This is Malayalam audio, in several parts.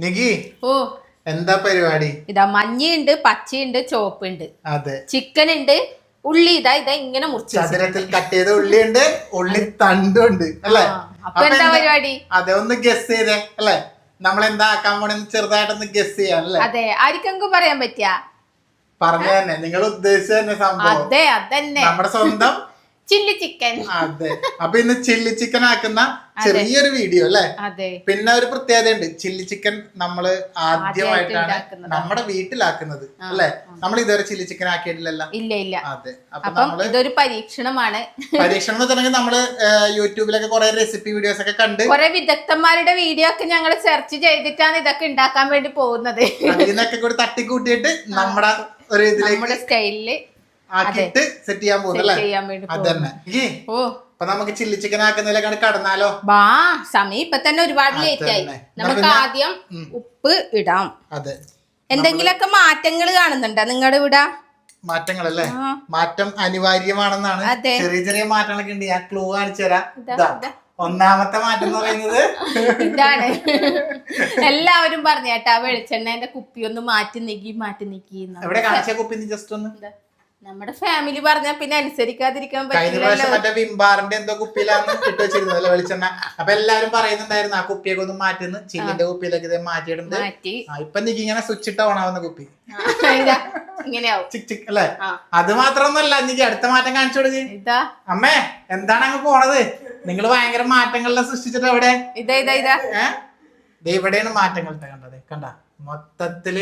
നികി ഓ. എന്താ പരിപാടി? ഇതാ മഞ്ഞയുണ്ട് പച്ചയുണ്ട് ചോപ്പുണ്ട് അതെ. ചിക്കൻ ഉണ്ട് ഉള്ളി ഇതാ ഇതാ ഇങ്ങനെ മുറിച്ച് ചതുരത്തിൽ കട്ട് ചെയ്ത ഉള്ളി ഉണ്ട് ഉള്ളി തണ്ടുണ്ട് അല്ലേ? അപ്പൊ എന്താ പരിപാടി? അതെ ഒന്ന് ഗസ് ചെയ്തേ അല്ലേ? നമ്മൾ എന്താ ആക്കാൻ പോണെന്ന് ചെറുതായിട്ടൊന്ന് ഗസ് ചെയ്യാം അല്ലേ? അതെ ആർക്കെങ്കിലും പറയാൻ പറ്റിയ? പറഞ്ഞു തന്നെ നിങ്ങൾ ഉദ്ദേശിച്ച തന്നെ സംഭവം. അതെ അതന്നെ. നമ്മുടെ സ്വന്തം ചില്ലി ചിക്കൻ. അതെ. അപ്പൊ ഇന്ന് ചില്ലി ചിക്കൻ ആക്കുന്ന ചെറിയൊരു വീഡിയോ അല്ലേ? അതെ. പിന്നെ ഒരു പ്രത്യേകത ഉണ്ട് ചില്ലി ചിക്കൻ നമ്മൾ ആദ്യമായിട്ടാണ് നമ്മുടെ വീട്ടിലാക്കുന്നത് അല്ലെ? നമ്മൾ ഇതുവരെ ചില്ലി ചിക്കൻ ആക്കിയിട്ടില്ലല്ലോ? ഇല്ല ഇല്ല. അതെ. അപ്പൊ ഇതൊരു പരീക്ഷണമാണ്. പരീക്ഷണം എന്ന് വെച്ചിട്ടുണ്ടെങ്കിൽ നമ്മൾ യൂട്യൂബിലൊക്കെ കുറെ റെസിപ്പി വീഡിയോസ് ഒക്കെ കണ്ട് കുറെ വിദഗ്ധന്മാരുടെ വീഡിയോ ഒക്കെ ഞങ്ങൾ സെർച്ച് ചെയ്തിട്ടാണ് ഇതൊക്കെ ഉണ്ടാക്കാൻ വേണ്ടി പോകുന്നത്. ഇതിനൊക്കെ കൂടി തട്ടിക്കൂട്ടിയിട്ട് നമ്മുടെ ഒരു ഇതിലേക്ക് നമ്മുടെ സ്റ്റൈലിൽ ആക്കിയിട്ട് സെറ്റ് ചെയ്യാൻ പോകുന്നു അല്ലേ ചെയ്യാൻ വേണ്ടി പോകും അതന്നെ ഓ. അപ്പൊ നമുക്ക് ചില്ലി ചിക്കൻ ആക്കുന്നതിലേക്കാണ് കടന്നാലോ? ബാ സമയം ഇപ്പൊ തന്നെ ഒരുപാട് ലേറ്റ് ആയി. നമുക്ക് ആദ്യം ഉപ്പ് ഇടാം. അതെ. എന്തെങ്കിലൊക്കെ മാറ്റങ്ങൾ കാണുന്നുണ്ടോ? നിങ്ങളുടെ ഇവിടെ? മാറ്റങ്ങളല്ലേ. മാറ്റം അനിവാര്യമാണെന്നാണ്. അതെ. ചെറിയ ചെറിയ മാറ്റങ്ങളൊക്കെ ഉണ്ട്. ഞാൻ ക്ലൂ കാണിച്ചു തരാം. ഒന്നാമത്തെ മാറ്റം എന്ന് പറയുന്നത് ഇതാണ്. എല്ലാവരും പറഞ്ഞേട്ടാ വെളിച്ചെണ്ണേന്റെ കുപ്പി ഒന്ന് മാറ്റി നീക്കി മാറ്റി നീക്കി എവിടെ കാണിച്ച കുപ്പി ജസ്റ്റ് ഒന്ന്. നമ്മുടെ ഫാമിലി പറഞ്ഞാൽ പിന്നെ അനുസരിക്കാതിരിക്കാൻ കഴിഞ്ഞ പ്രാവശ്യം മറ്റേ വിംബാറിന്റെ എന്തോ കുപ്പിയിലാണ് ഇട്ട് വെച്ചിരുന്നല്ലോ വെളിച്ചെണ്ണ? അപ്പൊ എല്ലാരും പറയുന്നുണ്ടായിരുന്നു ആ കുപ്പിയൊക്കെ ഒന്ന് മാറ്റുന്നു. ചില്ലിന്റെ കുപ്പിയിലേക്ക് ഇത് മാറ്റിയിടുന്നത്. മാറ്റി. ഇപ്പൊ നിക്ക് ഇങ്ങനെ സ്വിച്ച് ഇട്ട് ഓണാവുന്ന കുപ്പി. ചിക് ചിക് അല്ലേ. അത് മാത്രമൊന്നുമല്ല എനിക്ക് അടുത്ത മാറ്റം കാണിച്ചു കൊടുക്ക്. അമ്മേ എന്താണ് അങ്ങ് പോണത്? നിങ്ങൾ ഭയങ്കര മാറ്റങ്ങളെല്ലാം സൃഷ്ടിച്ചിട്ട് എവിടെ ഇതാ ഇതാ ഇതാ. ഇവിടെയാണ് മാറ്റങ്ങൾ കണ്ടത്. കണ്ട? മൊത്തത്തിൽ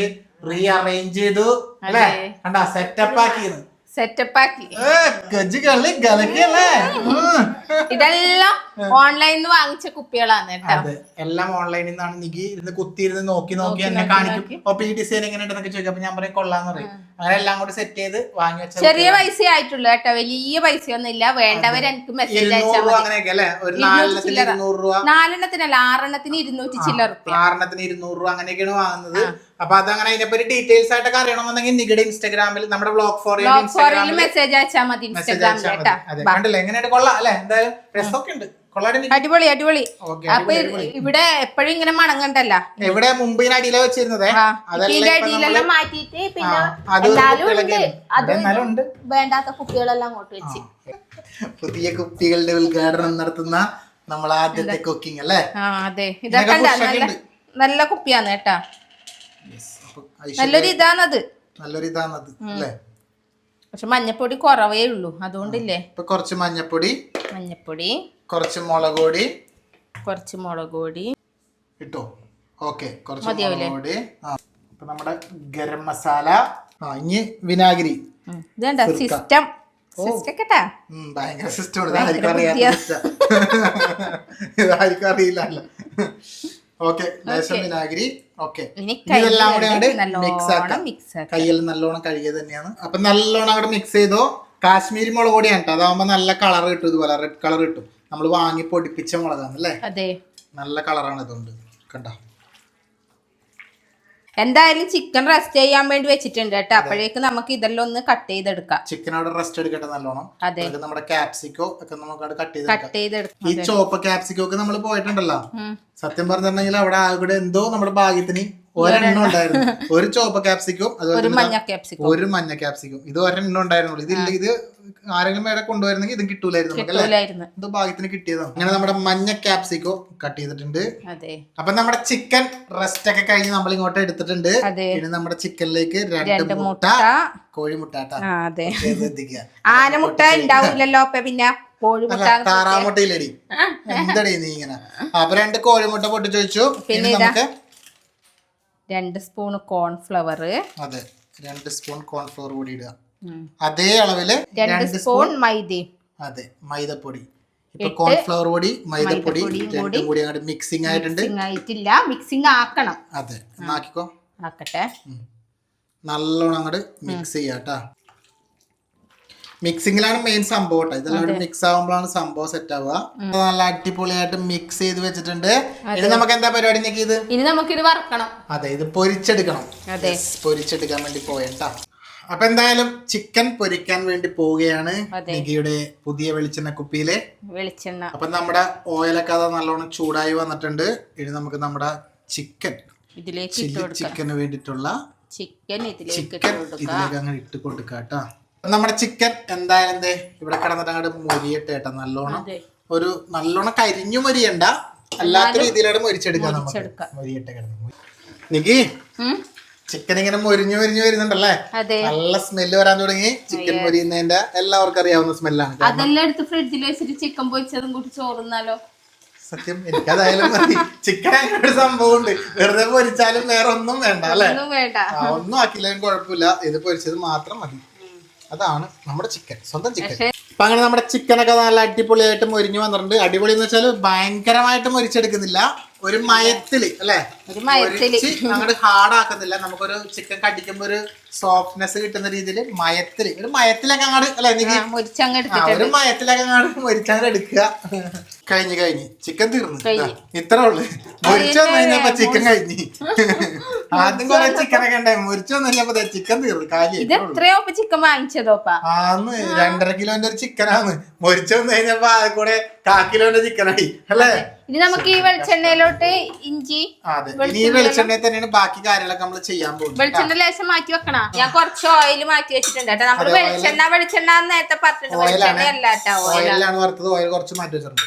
റീ അറേഞ്ച് ചെയ്തു അല്ലേ? കണ്ടോ കണ്ട സെറ്റപ്പ് ആക്കിയത് സെറ്റപ്പ് ആക്കി ഏ, ഗജ് കളി ഗലക്കിയല്ലേ ഉം. ഇതെല്ലാം ഓൺലൈനിൽ നിന്ന് വാങ്ങിച്ച കുപ്പികളാണ് കേട്ടോ. എല്ലാം ഓൺലൈനിൽ നിന്നാണ്. നിക്ക് ഇരുന്ന് കുത്തിയിരുന്ന് നോക്കി നോക്കി എന്നെ കാണിക്കും. അപ്പൊ ഈ ഡിസൈൻ എങ്ങനെ ഉണ്ടെന്നൊക്കെ ചോദിക്കും. അപ്പൊ ഞാൻ പറയും കൊള്ളാന്ന് പറയും. അങ്ങനെ എല്ലാം കൂടി സെറ്റ് ചെയ്ത് വാങ്ങി വെച്ച ചെറിയ പൈസ ആയിട്ടുള്ളൂ കേട്ടോ. വലിയ പൈസ ഒന്നും ഇല്ല വേണ്ടവർ എനിക്ക് മെസ്സേജ് അയച്ചാൽ നാലെണ്ണത്തിനല്ല ആറെണ്ണത്തിന് ഇരുന്നൂറ്റി ചില്ലറ റുപ്യ. ആറെണ്ണത്തിന് ഇരുന്നൂറ് രൂപ അങ്ങനെയൊക്കെയാണ് വാങ്ങുന്നത്. അപ്പൊ അതങ്ങനെ അതിനെപ്പറ്റി ഡീറ്റെയിൽസ് ആയിട്ടൊക്കെ അറിയണമെന്നുണ്ടെങ്കിൽ നിങ്ങളുടെ ഇൻസ്റ്റാഗ്രാമിൽ നമ്മുടെ ബ്ലോഗ് ഫോർ മെസ്സേജ് അയച്ചാൽ മതി കണ്ടില്ലേ? എങ്ങനെയായിട്ട് കൊള്ളാം അല്ലെ? എന്തായാലും രസമൊക്കെ ഉണ്ട് അടിപൊളി അടിപൊളി. അപ്പൊ ഇവിടെ എപ്പോഴും ഇങ്ങനെ മണങ്ങണ്ടല്ല? ഇവിടെ മുമ്പിന് അടിയിലെ വെച്ചിരുന്നതേ. അടിയിലെല്ലാം മാറ്റിയിട്ട് പിന്നെ എന്നാലും ഉണ്ട്. വേണ്ടാത്ത കുപ്പികളെല്ലാം അങ്ങോട്ട് വെച്ച്. പുതിയ കുപ്പികളുടെ ഉദ്ഘാടനം നടത്തുന്ന നമ്മൾ ആദ്യത്തെ കുക്കിംഗ് അല്ലേ? അതെ. ഇതൊക്കെ നല്ല കുപ്പിയാണ് കേട്ടാ. നല്ലൊരു ഇതാണത് നല്ലൊരു ഇതാണത് അല്ലേ? പക്ഷെ മഞ്ഞപ്പൊടി കുറവേ ഉള്ളൂ അതുകൊണ്ടില്ലേ? ഇപ്പൊ കുറച്ച് മഞ്ഞപ്പൊടി മഞ്ഞപ്പൊടി. കുറച്ച് മുളക് പൊടി കുറച്ച് മുളക് പൊടി ഇട്ടോ? ഓക്കെ കുറച്ച്? മുളക് പൊടി നമ്മുടെ ഗരം മസാല ആ ഇനി വിനാഗിരി. ഇതേണ്ട സിസ്റ്റം. ഭയങ്കര സിസ്റ്റം. ഇതായിരിക്കും അറിയില്ല ഓക്കെ ലേശം വിനാഗിരി. ഓക്കെ ഇനി ഇതെല്ലാം കൂടെ കൈ മിക്സ് ആക്കാം. കയ്യിൽ നല്ലോണം കഴുകിയത് തന്നെയാണ്. അപ്പൊ നല്ലോണം അവിടെ മിക്സ് ചെയ്തോ. കാശ്മീരി മുളക് പൊടിയാണ് കേട്ടോ അതാവുമ്പോ നല്ല കളർ കിട്ടും ഇതുപോലെ. റെഡ് കളർ കിട്ടും. നമ്മൾ വാങ്ങി പൊടിപ്പിച്ച മുളകാണ് അല്ലേ? നല്ല കളറാണ് ഇതുണ്ട്. കണ്ടോ? എന്തായാലും ചിക്കൻ റെസ്റ്റ് ചെയ്യാൻ വേണ്ടി വെച്ചിട്ടുണ്ട് കേട്ടോ. അപ്പോഴേക്ക് നമുക്ക് ഇതെല്ലാം ഒന്ന് കട്ട് ചെയ്തെടുക്കാം. ചിക്കൻ അവിടെ റെസ്റ്റ് എടുക്കട്ടെ നല്ലോണം. അതെ. നമ്മുടെ കാപ്സിക്കോ ഒക്കെ നമുക്ക് കട്ട് ചെയ്തെടുക്കാം. കട്ട് ചെയ്തെടുക്കാം. ഈ ചോപ്പ കാപ്സിക്കോ ഒക്കെ നമ്മൾ പോയിട്ടുണ്ടല്ലോ. സത്യം പറഞ്ഞിട്ടുണ്ടെങ്കിൽ അവിടെ അവിടെ എന്തോ നമ്മുടെ ഭാഗ്യത്തിന് ഒരെണ്ണം ഉണ്ടായിരുന്നു. ഒരു ചോപ്പ ക്യാപ്സിക്കും അതുപോലെ ഒരു മഞ്ഞ കാപ്സിക്കോ ഒരു മഞ്ഞ ക്യാപ്സിക്കും ഇത് ഒരെണ്ണം ഉണ്ടായിരുന്നുള്ളൂ. ഇതില്ല ഇത് ആരെങ്കിലും വേറെ കൊണ്ടുവരുന്നെങ്കിൽ ഇതും കിട്ടൂലായിരുന്നു നമുക്ക് അല്ലേ? കിട്ടൂലായിരുന്നു. എന്തോ ഭാഗ്യത്തിന് കിട്ടിയതാണ് അങ്ങനെ നമ്മുടെ മഞ്ഞ ക്യാപ്സിക്കോ കട്ട് ചെയ്തിട്ടുണ്ട്. അതെ. അപ്പൊ നമ്മുടെ ചിക്കൻ റെസ്റ്റ് ഒക്കെ കഴിഞ്ഞ് നമ്മൾ ഇങ്ങോട്ട് എടുത്തിട്ടുണ്ട്. അതെ. ഇനി നമ്മുടെ ചിക്കനിലേക്ക് രണ്ട് രണ്ട് മുട്ട മുട്ട. കോഴിമുട്ട കേട്ടാ ആ അതെ. ശ്രദ്ധിക്കുക ആനമുട്ട ഉണ്ടാവില്ലല്ലോ അപ്പൊ പിന്നെ കോഴിമുട്ട അല്ല താറാമുട്ടയിലടി. എന്തടി നീ ഇങ്ങനെ? അപ്പൊ രണ്ട് കോഴിമുട്ട പൊട്ടിച്ചു വെച്ചു പിന്നെ ഇനി നമുക്ക് രണ്ട് സ്പൂൺ കോൺഫ്ലവർ അതെ രണ്ട് സ്പൂൺ കോൺഫ്ലോർ കൂടി ഇടുക. അതേ അളവിൽ രണ്ട് സ്പൂൺ മൈദ. അതെ മൈദപ്പൊടി. ഇപ്പൊ കോൺഫ്ലവർ പൊടി മൈദപ്പൊടി രണ്ടും കൂടി. അങ്ങോട്ട് മിക്സിംഗ് ആയിട്ടുണ്ട്. ആയിട്ടില്ല. മിക്സിങ് ആക്കണം. അതെ ആക്കിക്കോ ആക്കട്ടെ. നല്ലോണം അങ്ങോട്ട് മിക്സ് ചെയ്യാട്ടാ മിക്സിങ്ങിലാണ് മെയിൻ സംഭവം കേട്ടോ ഇതെല്ലാം മിക്സ് ആകുമ്പോഴാണ് സംഭവം സെറ്റ് ആവുക. നല്ല അടിപൊളിയായിട്ട് മിക്സ് ചെയ്ത് വെച്ചിട്ടുണ്ട്. ഇനി നമുക്ക് എന്താ പരിപാടി ഇത്? ഇനി നമുക്കിത് വറക്കണം. അതെ ഇത് പൊരിച്ചെടുക്കണം. പൊരിച്ചെടുക്കാൻ വേണ്ടി പോയട്ടാ അപ്പൊ എന്തായാലും ചിക്കൻ പൊരിക്കാൻ വേണ്ടി പോവുകയാണ്. നികിയുടെ പുതിയ വെളിച്ചെണ്ണ കുപ്പിയിലെ. വെളിച്ചെണ്ണ. അപ്പൊ നമ്മുടെ ഓയിലൊക്കെ അത് നല്ലോണം ചൂടായി വന്നിട്ടുണ്ട്. ഇനി നമുക്ക് നമ്മുടെ ചിക്കൻ ചില്ലി കൊടുക്കാം. ചിക്കന് വേണ്ടിട്ടുള്ള ചിക്കൻ ചിക്കൻ കൊടുക്കാം. ഇതിലേക്ക് അങ്ങനെ ഇട്ട് കൊടുക്കുക കേട്ടോ. നമ്മുടെ ചിക്കൻ എന്തായാലും ദേ ഇവിടെ കിടന്നിട്ട് അങ്ങോട്ട് മൊരിയട്ടെ കേട്ടോ നല്ലോണം. ഒരു നല്ലോണം കരിഞ്ഞു മൊരിയണ്ട. അല്ലാത്ത രീതിയിലാണ് മൊരിച്ചെടുക്കാൻ നമുക്ക്. മൊരിച്ചെടുക്കാം. മൊരിയട്ടെ കിടന്ന്. നികി? ചിക്കൻ ഇങ്ങനെ മൊരിഞ്ഞു മൊരിഞ്ഞു വരുന്നുണ്ടല്ലേ? നല്ല സ്മെല്ല് വരാൻ തുടങ്ങി. ചിക്കൻ മൊരിയുന്നതിന്റെ എല്ലാവർക്കും അറിയാവുന്ന സ്മെല്ലാണ് അതെല്ലാം എടുത്ത് ഫ്രിഡ്ജിൽ വെച്ചിട്ട് ചിക്കൻ പൊരിച്ചതും കൂടി ചോറുന്നാലോ? സത്യം എനിക്കതായാലും മതി. ചിക്കൻ അങ്ങനെ ഒരു സംഭവം ഉണ്ട്. വെറുതെ പൊരിച്ചാലും വേറെ ഒന്നും വേണ്ട അല്ലെ? ഒന്നും ആക്കില്ലെങ്കിലും കുഴപ്പമില്ല. ഇത് പൊരിച്ചത് മാത്രം മതി. അതാണ് നമ്മുടെ ചിക്കൻ സ്വന്തം ചിക്കൻ അപ്പൊ അങ്ങനെ നമ്മുടെ ചിക്കനൊക്കെ നല്ല അടിപൊളിയായിട്ട് മൊരിഞ്ഞു വന്നിട്ടുണ്ട്. അടിപൊളി എന്ന് വെച്ചാൽ ഭയങ്കരമായിട്ട് മൊരിച്ചെടുക്കുന്നില്ല. ഒരു മയത്തിൽ അല്ലെ? ഒരു മയത്തിൽ. അങ്ങോട്ട് ഹാർഡ് ആക്കുന്നില്ല നമുക്കൊരു ചിക്കൻ കടിക്കുമ്പോ ഒരു സോഫ്റ്റ്നെസ് കിട്ടുന്ന രീതിയിൽ മയത്തിൽ ഒരു മയത്തിലൊക്കെ അങ്ങോട്ട് അല്ലെ എനിക്ക് ഒരു മയത്തിലൊക്കെ അങ്ങോട്ട് മൊരിച്ചാൽ എടുക്കുക. കഴിഞ്ഞ് കഴിഞ്ഞ്. ചിക്കൻ തീർന്നു. ഇത്ര ഉള്ളു. മൊരിച്ചു വന്നു കഴിഞ്ഞപ്പോ ചിക്കൻ കഴിഞ്ഞ്. ആദ്യം കുറെ ചിക്കനൊക്കെ ഉണ്ടായി. മൊരിച്ചു വന്നു കഴിഞ്ഞപ്പോ ചിക്കൻ തീർന്നു. കാലി ഇത് എത്രയോ ഇപ്പൊ ചിക്കൻ വാങ്ങിച്ചതോപ്പാ ആന്ന് രണ്ടര കിലോന്റെ ഒരു ചിക്കനാണ് മൊരിച്ചു വന്നു കഴിഞ്ഞപ്പോ അത് കൂടെ കാ കിലോന്റെ ചിക്കനായി അല്ലേ? ഇനി നമുക്ക് ഈ വെളിച്ചെണ്ണയിലോട്ട് ഇഞ്ചി അതെ. ഇനി ഈ വെളിച്ചെണ്ണയിൽ തന്നെയാണ് ബാക്കി കാര്യങ്ങളൊക്കെ നമ്മൾ ചെയ്യാൻ പോകുന്നത് വെളിച്ചെണ്ണ ലേശം മാറ്റി വെക്കണം. ഞാൻ കുറച്ച് ഓയിൽ മാറ്റി വെച്ചിട്ടുണ്ട് കേട്ടോ. നമ്മൾ വെളിച്ചെണ്ണ വെളിച്ചെണ്ണ നേരത്തെ പറഞ്ഞിട്ടുണ്ട്. വെളിച്ചെണ്ണ അല്ല കേട്ടോ ഓയിൽ ഓയിലാണ് വറുത്തത്. ഓയിൽ കുറച്ച് മാറ്റി വെച്ചിട്ടുണ്ട്.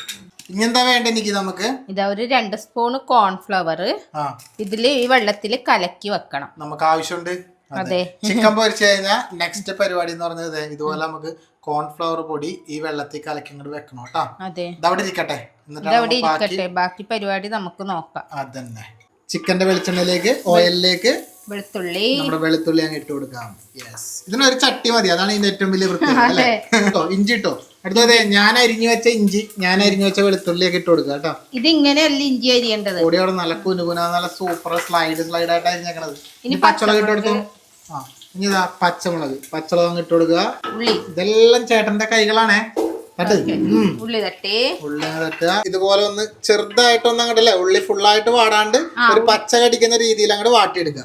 ഇനി എന്താ വേണ്ട എനിക്ക് നമുക്ക്? ഇതാ ഒരു രണ്ട് സ്പൂൺ കോൺഫ്ലവർ ആ. ഇതിൽ ഈ വെള്ളത്തിൽ കലക്കി വെക്കണം. നമുക്ക് ആവശ്യമുണ്ട്? അതെ. ചിക്കൻ പൊരിച്ചു കഴിഞ്ഞാൽ നെക്സ്റ്റ് പരിപാടി എന്ന് പറഞ്ഞത് ദേ ഇതുപോലെ നമുക്ക് കോൺഫ്ലവർ പൊടി ഈ വെള്ളത്തിൽ കലക്കി ഇങ്ങോട്ട് വെക്കണം കേട്ടോ. അതെ. ഇതവിടെ ഇരിക്കട്ടെ? ഇതവിടെ ബാക്കി ഇരിക്കട്ടെ. ബാക്കി പരിപാടി നമുക്ക് നോക്കാം. അതന്നെ. ചിക്കന്റെ വെളിച്ചെണ്ണയിലേക്ക് ഓയിലിലേക്ക് വെളുത്തുള്ളി. നമ്മുടെ വെളുത്തുള്ളി അങ്ങ് ഇട്ട് കൊടുക്കാം. യെസ് ഇതിനൊരു ചട്ടി മതി. അതാണ് ഇതിന്റെ ഏറ്റവും വലിയ പ്രത്യേകത ഇഞ്ചി ഇട്ടോ. അടുത്തത് ഞാൻ അരിഞ്ഞു വെച്ച ഇഞ്ചി ഞാൻ അരിഞ്ഞു വെച്ച വെളുത്തുള്ളി ഒക്കെ ഇട്ട് കൊടുക്കുക കേട്ടോ. ഇത് ഇങ്ങനെയല്ല ഇഞ്ചി അരിയേണ്ടത്. അവിടെ നല്ല കുനുകുന നല്ല സൂപ്പർ സ്ലൈഡ് സ്ലൈഡ് ആയിട്ട് അരിഞ്ഞേക്കണത്. ഇനി പച്ചമുളക് ഇട്ട് കൊടുത്തു? ആ ഇനി ഇതാ പച്ചമുളക്. പച്ചമുളക് അങ്ങ് ഇട്ട് കൊടുക്കുക. ഉള്ളി. ഇതെല്ലാം ചേട്ടന്റെ കൈകളാണേ. ഉള്ളി തട്ടി. ഉള്ളി തട്ടുക. ഇതുപോലെ ഒന്ന് ചെറുതായിട്ടൊന്നും അങ്ങോട്ടല്ലേ ഉള്ളി ഫുള്ളായിട്ട് വാടാണ്ട് ഒരു പച്ച കടിക്കുന്ന രീതിയിൽ അങ്ങോട്ട് വാട്ടിയെടുക്കുക.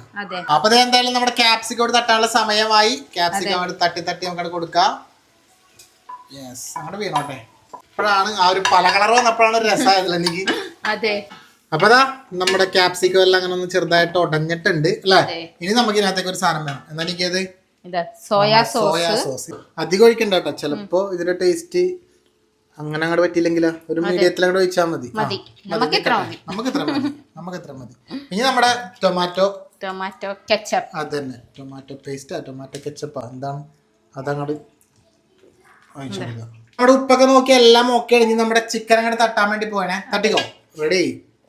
അപ്പൊ എന്തായാലും നമ്മുടെ ക്യാപ്സിക്കോട് തട്ടാനുള്ള സമയമായി. ക്യാപ്സിക്കം അങ്ങോട്ട് തട്ടി തട്ടി നമുക്ക് കൊടുക്കാം. യെസ് അങ്ങോട്ട് വീണോട്ടെ. ഇപ്പോഴാണ് ആ ഒരു പല കളർ വന്നപ്പോഴാണ് ഒരു രസമായതല്ലേ എനിക്ക്. അതെ. അപ്പൊ അതാ നമ്മുടെ ക്യാപ്സിക്കോ എല്ലാം അങ്ങനെ ഒന്ന് ചെറുതായിട്ട് ഉടഞ്ഞിട്ടുണ്ട് അല്ലേ? ഇനി നമുക്ക് ഇതിനകത്തേക്ക് ഒരു സാധനം വേണം. എന്നാ എനിക്കത് ഇതാ സോയാ സോസ്. Soya sauce. അധികം ഒഴിക്കണ്ട കേട്ടോ ചിലപ്പോ ഇതിന്റെ ടേസ്റ്റ് അങ്ങനെ അങ്ങോട്ട് പറ്റിയില്ലെങ്കിലോ? ഒരു മീഡിയത്തിൽ അങ്ങോട്ട് ഒഴിച്ചാൽ മതി. ആ, മതി. നമുക്ക് മതി? നമുക്ക് എത്ര മതി? നമുക്ക് മതി? ഇനി നമ്മുടെ ടൊമാറ്റോ. Tomato ketchup. അത് തന്നെ ടൊമാറ്റോ പേസ്റ്റ്. Tomato ketchup. എന്താണ്? അതങ്ങോട്ട് ഒഴിച്ചു കൊടുക്കുക നമ്മുടെ ഉപ്പൊക്കെ നോക്കി എല്ലാം ഓക്കെ ഇനി നമ്മുടെ ചിക്കൻ അങ്ങോട്ട് തട്ടാൻ വേണ്ടി പോയണേ തട്ടിക്കോ? റെഡി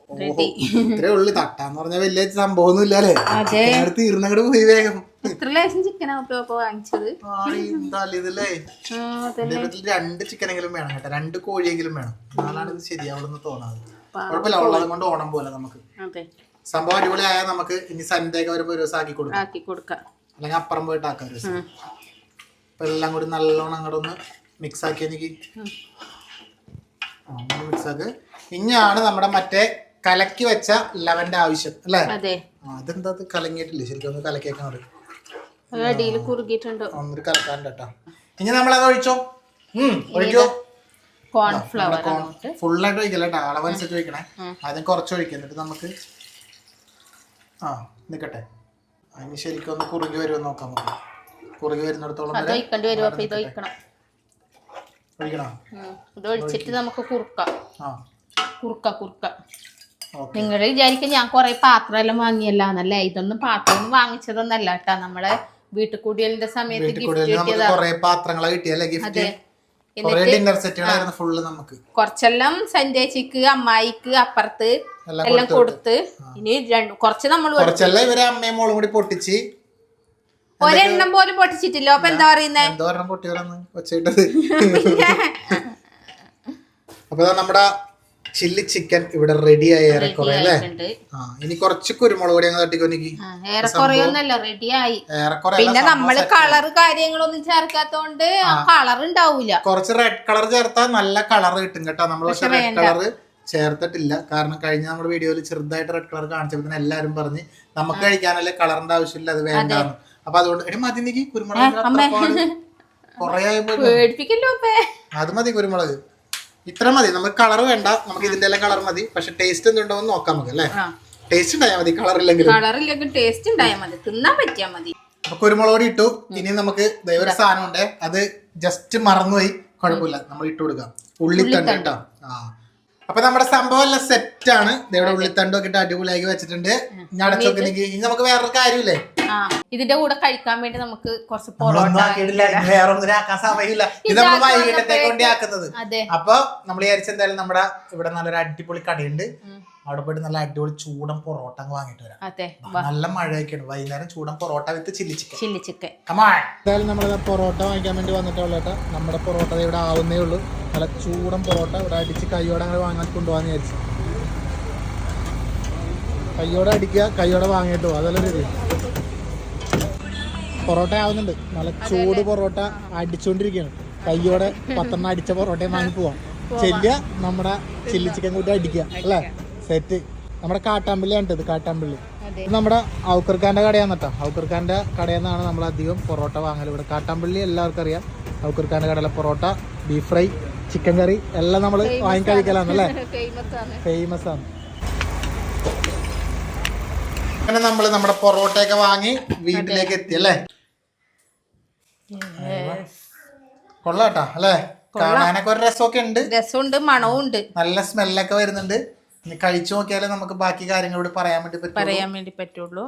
ഓഹോ. ഇത്രേ ഉള്ളു. തട്ടാന്ന് പറഞ്ഞ വലിയ സംഭവമൊന്നും ഇല്ലല്ലേ അതെ. അങ്ങോട്ട് തീർന്നങ്ങോട്ട് പോയി വേഗം. ലേശം ചിക്കൻ ഇപ്പൊ വാങ്ങിച്ചത്. രണ്ട് ചിക്കനെങ്കിലും വേണം കേട്ടോ. രണ്ട് കോഴിയെങ്കിലും വേണം. എന്നാലാണ് ഇത് ശരിയാവുള്ളൂ തോന്നാത് കുഴപ്പമില്ല ഉള്ളത് കൊണ്ട് ഓണം പോലെ നമുക്ക്. സംഭവം അടിപൊളിയായാൽ നമുക്ക് ഇനി സൺഡേ ഒക്കെ വരുമ്പോൾ ഒരു ദിവസം ആക്കി കൊടുക്കാം. ആക്കി കൊടുക്കാം. അല്ലെങ്കിൽ അപ്പുറം പോയിട്ട് ആക്കാം ഒരു ദിവസം. അപ്പൊ എല്ലാം കൂടി നല്ലോണം അങ്ങോട്ട് ഒന്ന് മിക്സ് ആക്കി എനിക്ക് മിക്സ് ആക്ക്. ഇനിയാണ് നമ്മുടെ മറ്റേ കലക്കി വെച്ച ലവന്റെ ആവശ്യം അല്ലേ? അതെന്താ കലങ്ങിയിട്ടില്ലേ? ശരിക്കും ഒന്ന് കലക്കിയേക്കാൻ പറയും അടിയിൽ കുറുകിയിട്ടുണ്ട്. കേട്ടോ. ഇനി നമ്മളത് ഒഴിച്ചോ? ഉം ഒഴിക്കോ? കോൺഫ്ലവർ ഫുള്ളായിട്ട് ഒഴിക്കല്ല കേട്ടോ? അളവനുസരിച്ച് ഒഴിക്കണേ. ആദ്യം കുറച്ച് ഒഴിക്കുക എന്നിട്ട് നമുക്ക്. ആ നിക്കട്ടെ. അതിന് ശരിക്കും ഒന്ന് കുറുകി വരുമെന്ന് നോക്കാം നമുക്ക്. കുറുകി വരുന്നിടത്തോളം ഒഴിക്കണം. ഇത് ഒഴിച്ചിട്ട് നമുക്ക് കുറുക്കാം. നിങ്ങൾ വിചാരിക്കും ഞാൻ കൊറേ പാത്രമെല്ലാം വാങ്ങിയല്ലാന്നല്ലേ? ഇതൊന്നും പാത്രം വാങ്ങിച്ചതൊന്നല്ല കേട്ടാ. നമ്മളെ വീട്ടിൽ കൂടിയലിന്റെ സമയത്ത് ഗിഫ്റ്റ് കൂടുതൽ നമുക്ക് കിട്ടിയതാ കുറെ പാത്രങ്ങളെ കിട്ടിയല്ലേ ഗിഫ്റ്റ് ഡിന്നർ സെറ്റുകളായിരുന്നു ഫുള്ള് നമുക്ക്. കുറച്ചെല്ലാം സന്ധ്യച്ചിക്ക് അമ്മായിക്ക് അപ്പുറത്ത് എല്ലാം കൊടുത്ത് ഇനി കുറച്ച് നമ്മൾ കുറച്ചെല്ലാം ഇവരെ അമ്മയും മോളും കൂടി പൊട്ടിച്ച്. ഒരെണ്ണം പോലും പൊട്ടിച്ചിട്ടില്ല. അപ്പൊ എന്താ പറയുന്നേ? എന്തോ ഒരെണ്ണം ഒച്ചയിട്ടത് അപ്പൊ നമ്മുടെ ചില്ലി ചിക്കൻ ഇവിടെ റെഡി ആയി ഏറെക്കുറെ അല്ലേ? ആ ഇനി കുറച്ച് കുരുമുളക് പൊടി അങ്ങ് തട്ടിക്കൊനിക്ക് ആ, ഏറെക്കുറെ ഒന്നല്ല റെഡിയായി പിന്നെ നമ്മൾ കളർ കാര്യങ്ങളൊന്നും ചേർക്കാത്തോണ്ട് കളർ ഉണ്ടാവൂല. കുറച്ച് റെഡ് കളർ ചേർത്താൽ നല്ല കളർ കിട്ടും കേട്ടോ. നമ്മൾ പക്ഷെ റെഡ് കളർ ചേർത്തിട്ടില്ല. കാരണം കഴിഞ്ഞ നമ്മുടെ വീഡിയോയിൽ ചെറുതായിട്ട് റെഡ് കളർ കാണിച്ചപ്പോൾ എല്ലാരും പറഞ്ഞ് നമുക്ക് കഴിക്കാനല്ലേ കളറിന്റെ ആവശ്യമില്ല അത് വേണ്ടാന്ന് അപ്പൊ അതുകൊണ്ട് എടി മതി നീക്ക് കുരുമുളക് അത് മതി കുരുമുളക്. ഇത്ര മതി. നമുക്ക് കളർ വേണ്ട. നമുക്ക് ഇതിന്റെ എല്ലാം കളർ മതി. പക്ഷെ ടേസ്റ്റ് എന്തുണ്ടോ എന്ന് നോക്കാം നമുക്ക് അല്ലേ? ടേസ്റ്റ് ഉണ്ടായാൽ മതി കളർ ഇല്ലെങ്കിലും. നമുക്ക് ടേസ്റ്റ് ഉണ്ടായാൽ മതി. തിന്നാൻ മതി. അപ്പൊ കുരുമുളക് പൊടി ഇട്ടു. ഇനി നമുക്ക് ദൈവം ഒരു സാധനം ഉണ്ട് അത് ജസ്റ്റ് മറന്നുപോയി. കുഴപ്പമില്ല. നമ്മൾ ഇട്ടു കൊടുക്കാം. ഉള്ളിത്തണ്ട്. കേട്ടോ. ആ. അപ്പൊ നമ്മുടെ സംഭവം എല്ലാം സെറ്റ് ആണ്. ഇവിടെ ഉള്ളിത്തണ്ടൊക്കെ ഇട്ട് അടിപൊളിയാക്കി വെച്ചിട്ടുണ്ട്. ഇനി അടച്ചൊക്കെ ഇനി നമുക്ക് വേറൊരു കാര്യമില്ലേ? ആ ഇതിന്റെ കൂടെ കഴിക്കാൻ വേണ്ടി നമുക്ക് കുറച്ച് വേറെ ഒന്നും ആക്കാൻ സമയമില്ല. ഇത് നമ്മൾ വൈകിട്ടത്തേക്ക് വേണ്ടി ആക്കുന്നത്. അതെ. അപ്പൊ നമ്മൾ വിചാരിച്ചെന്തായാലും നമ്മുടെ ഇവിടെ നല്ലൊരു അടിപൊളി കടയുണ്ട്. അവിടെ പോയിട്ട് നല്ല അടിപൊളി ചൂടൻ പൊറോട്ട അങ്ങ് വാങ്ങിട്ട് വരാം. അതെ നല്ല മഴയൊക്കെയാണ്. വൈകുന്നേരം ചൂടൻ parotta with chilli chicken. Chilli chicken. എന്തായാലും നമ്മൾ പൊറോട്ട വാങ്ങിക്കാൻ വേണ്ടി വന്നിട്ടുള്ള നമ്മുടെ പൊറോട്ട ദേ ഇവിടെ ആവുന്നേ ഉള്ളൂ. നല്ല ചൂടൻ പൊറോട്ട ഇവിടെ അടിച്ച് കൈയോടെ അങ്ങനെ വാങ്ങാൻ കൊണ്ടുപോകാന്ന് വിചാരിച്ചു. കൈയോടെ അടിക്കുക കൈയോടെ വാങ്ങിയിട്ട് അതല്ല രീതി പൊറോട്ട ആവുന്നുണ്ട്. നല്ല ചൂട് പൊറോട്ട അടിച്ചുകൊണ്ടിരിക്കുകയാണ് കൈയോടെ പത്തെണ്ണം അടിച്ച പൊറോട്ടയും വാങ്ങി പോവാം. ചെല്ലുക നമ്മുടെ ചില്ലി ചിക്കൻ കൂട്ടി അടിക്കുക. അല്ലേ? സെറ്റ് നമ്മുടെ കാട്ടാമ്പള്ളിയാണ് ഇത് കാട്ടാമ്പള്ളി. ഇത് നമ്മുടെ ഔക്കർഖാന്റെ കടയാണ് കേട്ടോ. ഔക്കർഖാന്റെ കടയിൽ നിന്നാണ് നമ്മൾ അധികം പൊറോട്ട വാങ്ങൽ ഇവിടെ കാട്ടാമ്പള്ളി എല്ലാവർക്കും അറിയാം. ഔക്കർഖാന്റെ കടയിലെ parotta beef fry chicken curry എല്ലാം നമ്മൾ വാങ്ങിക്കഴിക്കലാണ് അല്ലേ? ഫേമസ് ആണ്. ഫേമസ് ആണ്. അങ്ങനെ നമ്മൾ നമ്മുടെ പൊറോട്ടയൊക്കെ വാങ്ങി വീട്ടിലേക്ക് എത്തി അല്ലേ? കൊള്ളാട്ടാ അല്ലേ? കാണാനൊക്കെ ഒരു രസമൊക്കെ ഉണ്ട്. രസമുണ്ട് മണവും ഉണ്ട്. നല്ല സ്മെല്ലൊക്കെ വരുന്നുണ്ട്. ഇനി കഴിച്ചു നോക്കിയാലേ നമുക്ക് ബാക്കി കാര്യങ്ങളോട് പറയാൻ വേണ്ടി പറ്റും പറയാൻ വേണ്ടി പറ്റുള്ളൂ.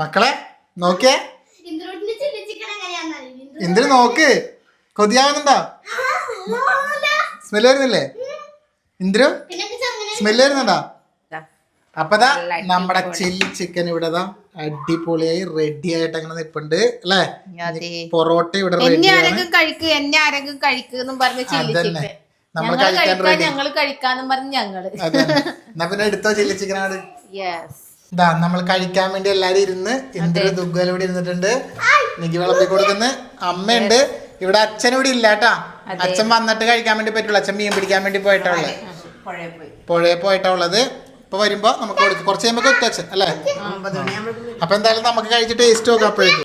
മക്കളെ നോക്കിയേ. ഇന്ദ്ര എന്തിനു നോക്ക്. കൊതിയാവുന്നുണ്ടോ? സ്മെൽ വരുന്നില്ലേ? ഇന്ദ്രു സ്മെൽ വരുന്നുണ്ടോ. അപ്പതാ നമ്മുടെ ചില്ലി ചിക്കൻ ഇവിടെ ദാ അടിപൊളിയായി റെഡി ആയിട്ട് അങ്ങനെ നിപ്പുണ്ട് അല്ലേ? പൊറോട്ട ഇവിടെ കഴിക്കും റെഡി ആരെങ്കിലും കഴിക്ക് എന്നെ ആരെങ്കിലും കഴിക്ക് എന്നും പറഞ്ഞ് ചില്ലി അതന്നെ. ചിക്കൻ. നമ്മൾ കഴിക്കാൻ റെഡി ഞങ്ങൾ പറഞ്ഞ് ഞങ്ങൾ. എന്നാ പിന്നെ എടുത്തോ ചില്ലി ചിക്കൻ യെസ് ഇതാ നമ്മൾ കഴിക്കാൻ വേണ്ടി എല്ലാരും ഇരുന്ന് ഇന്ദ്ര ദുഗ്ഗൽ ഇവിടെ ഇരുന്നിട്ടുണ്ട്. എനിക്ക് വിളമ്പി കൊടുക്കുന്ന. അമ്മയുണ്ട്. ഇവിടെ അച്ഛൻ ഇവിടെ ഇല്ല കേട്ടാ. അച്ഛൻ വന്നിട്ട് കഴിക്കാൻ വേണ്ടി പറ്റുള്ളൂ. അച്ഛൻ മീൻ പിടിക്കാൻ വേണ്ടി പോയിട്ടാ ഉള്ളത് പുഴയെ പോയിട്ടാ ഉള്ളത്. ഇപ്പൊ വരുമ്പോ നമുക്ക് കൊടുക്കും. കുറച്ച് കഴിയുമ്പോ എത്തും അച്ഛൻ അല്ലേ? അപ്പൊ എന്തായാലും നമുക്ക് കഴിച്ചിട്ട് ടേസ്റ്റ് നോക്കാം അപ്പോഴേക്കും.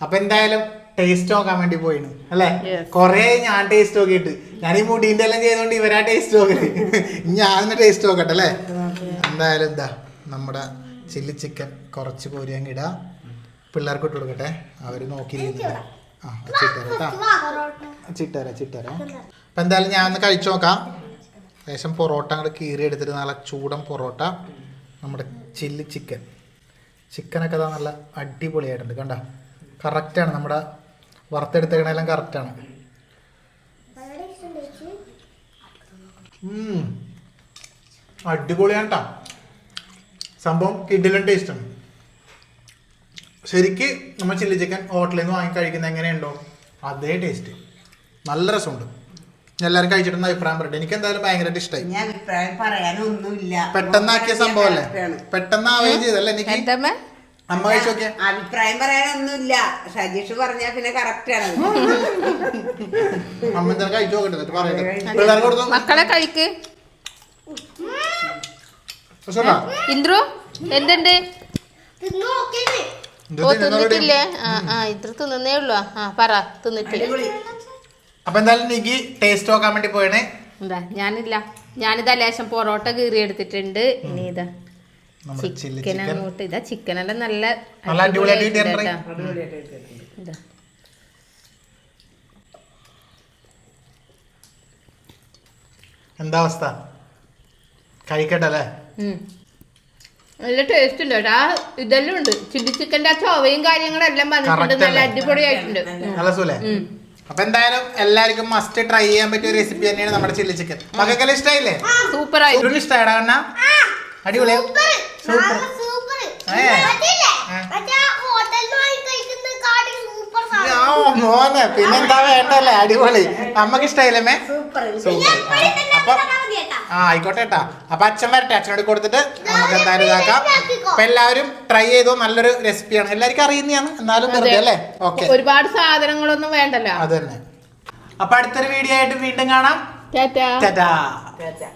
അപ്പൊ എന്തായാലും ടേസ്റ്റ് നോക്കാൻ വേണ്ടി പോയിന് അല്ലേ. കൊറേ ഞാൻ ടേസ്റ്റ് നോക്കിയിട്ട്. ഞാൻ ഈ മുടീന്റെ എല്ലാം ചെയ്തോണ്ട് ഇവരാ ടേസ്റ്റ് നോക്കൽ. ഞാൻ ടേസ്റ്റ് നോക്കട്ടെ അല്ലേ? എന്തായാലും എന്താ നമ്മുടെ ചില്ലി ചിക്കൻ കുറച്ച് കോരി അങ്ങ് ഇടാം. പിള്ളേർക്ക് ഇട്ട് കൊടുക്കട്ടെ. അവർ നോക്കിയിരിക്കുന്നുണ്ട്. ആ ചിട്ടര കേട്ടാ ചിട്ടര ചിട്ടര അപ്പൊ എന്തായാലും ഞാൻ ഒന്ന് കഴിച്ചു നോക്കാം. ശേഷം പൊറോട്ട അങ്ങോട്ട് കീറി എടുത്തിട്ട് നല്ല ചൂടൻ പൊറോട്ട. നമ്മുടെ ചില്ലി ചിക്കൻ ചിക്കനൊക്കെ നല്ല അടിപൊളിയായിട്ടുണ്ട് കണ്ട? കറക്റ്റാണ് നമ്മുടെ വറുത്തെടുത്തേക്കണെല്ലാം കറക്റ്റാണ് അടിപൊളിയാണ് കേട്ടോ സംഭവം കിഡിലും ടേസ്റ്റാണ് ശരിക്ക് നമ്മൾ ചില്ലി ചിക്കൻ ഹോട്ടലിൽ നിന്ന് വാങ്ങി കഴിക്കുന്നത് എങ്ങനെയുണ്ടോ അതേ ടേസ്റ്റ് നല്ല രസമുണ്ട്. എല്ലാവരും കഴിച്ചിട്ടുണ്ട് അഭിപ്രായം പറയട്ടെ എനിക്ക് എന്തായാലും ഭയങ്കരമായിട്ട് ഇഷ്ടമായി ഞാൻ അഭിപ്രായം പറയാനൊന്നുമില്ല. പെട്ടെന്നാക്കിയ സംഭവമല്ലേ പെട്ടെന്ന് ആവുകയും ചെയ്തല്ലേ എനിക്ക്? അമ്മ കഴിച്ചു നോക്കിയേ. അഭിപ്രായം പറയാനൊന്നുമില്ല. സജീഷ് പറഞ്ഞാ പിന്നെ കറക്റ്റ് ആണ്. അമ്മ എന്തായാലും കഴിച്ചു നോക്കട്ടെ എന്നിട്ട് പറയട്ടെ. പിള്ളേർക്ക് കൊടുത്തു? മക്കളെ കഴിക്ക്? ഇന്ദ്രു എന്തുണ്ട്? ഓ തിന്നിട്ടില്ലേ? ആ ആ ഇത്ര തിന്നേ ഉള്ളു. ആ പറ തിന്നിട്ടില്ല അപ്പൊ എന്തായാലും നിക്ക് ടേസ്റ്റ് നോക്കാൻ വേണ്ടി പോയണേ എന്താ ഞാനില്ല. ഞാനിതാ ലേശം പൊറോട്ട കീറി എടുത്തിട്ടുണ്ട് ഇനി ഇതാ. ചിക്കൻ ചിക്കൻ അങ്ങോട്ട് ഇതാ ചിക്കൻ നല്ല നല്ല അടിപൊളിയായിട്ട്. എന്താ അവസ്ഥ? കഴിക്കട്ടെ അല്ലേ. നല്ല ടേസ്റ്റ് ഉണ്ട് കേട്ടോ. ആ ഇതെല്ലാം ഉണ്ട്. ചില്ലി ചിക്കന്റെ ആ ചൊവയും കാര്യങ്ങളും എല്ലാം വന്നിട്ടുണ്ട് നല്ല? അടിപൊളിയായിട്ടുണ്ട്. നല്ല സുലേ അപ്പൊ എന്തായാലും എല്ലാവർക്കും മസ്റ്റ് ട്രൈ ചെയ്യാൻ പറ്റിയ റെസിപ്പി തന്നെയാണ് നമ്മുടെ ചില്ലി ചിക്കൻ മകക്കെല്ലാം ഇഷ്ടായില്ലേ? സൂപ്പർ ആയിട്ട് ഇഷ്ടമായിട്ടാ അടിപൊളിയാ സൂപ്പർ. മോനെ പിന്നെന്താ വേണ്ടല്ലേ? അടിപൊളി. അമ്മയ്ക്ക് ഇഷ്ടായില്ലേ മേ? സൂപ്പർ. അപ്പൊ ആ ആയിക്കോട്ടെ ഏട്ടാ അപ്പൊ അച്ഛൻ വരട്ടെ. അച്ഛനോട് കൊടുത്തിട്ട് നമുക്ക് എന്തായാലും ഇതാക്കാം. അപ്പൊ എല്ലാവരും ട്രൈ ചെയ്തോ? നല്ലൊരു റെസിപ്പിയാണ് എല്ലാവർക്കും അറിയുന്നതാണ്. എന്നാലും വെറുതെ അല്ലേ? ഓക്കെ. ഒരുപാട് സാധനങ്ങളൊന്നും വേണ്ടല്ലോ. അത് തന്നെ. അപ്പൊ അടുത്തൊരു വീഡിയോ ആയിട്ട് വീണ്ടും കാണാം. ടാറ്റാ. ടാറ്റാ.